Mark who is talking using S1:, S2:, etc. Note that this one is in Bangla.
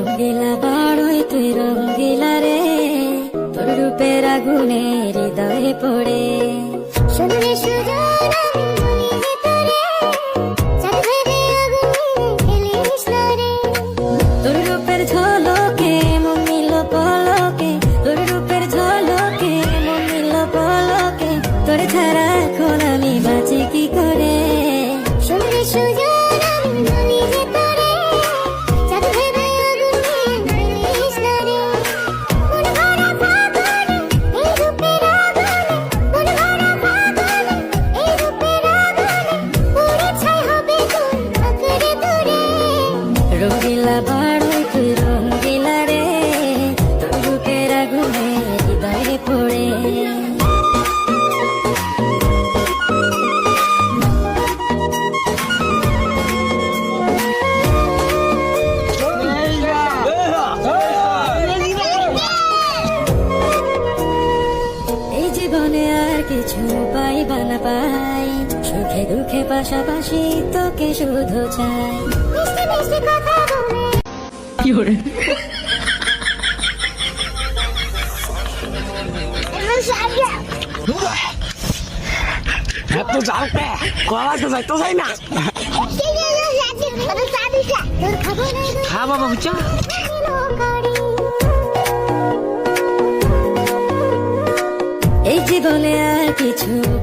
S1: রঙ্গিলা বাড়ই তুই রঙ্গিলা রে। তোর রূপের আগুনে হৃদয়ে পড়ে।
S2: শুনলে সুজন তোরে
S1: রূপের ঝলকে নিল পলকে। তোর রূপের ঝলকে পলকে। তোর ছাড়া এখন আমি বাঁচি কি করে?
S2: শুনলে সুজন
S1: রঙ্গিলা বাড়ই আর কিছু পাইবা না পাই সুখে দুঃখে পাশাপাশি তোকে শুধু চাই।
S2: মিষ্টি মিষ্টি কথা বলে।
S3: এত কলা তো যাইতো যাই? না? খা বাবা বুঝছ?
S1: এই জীবনে to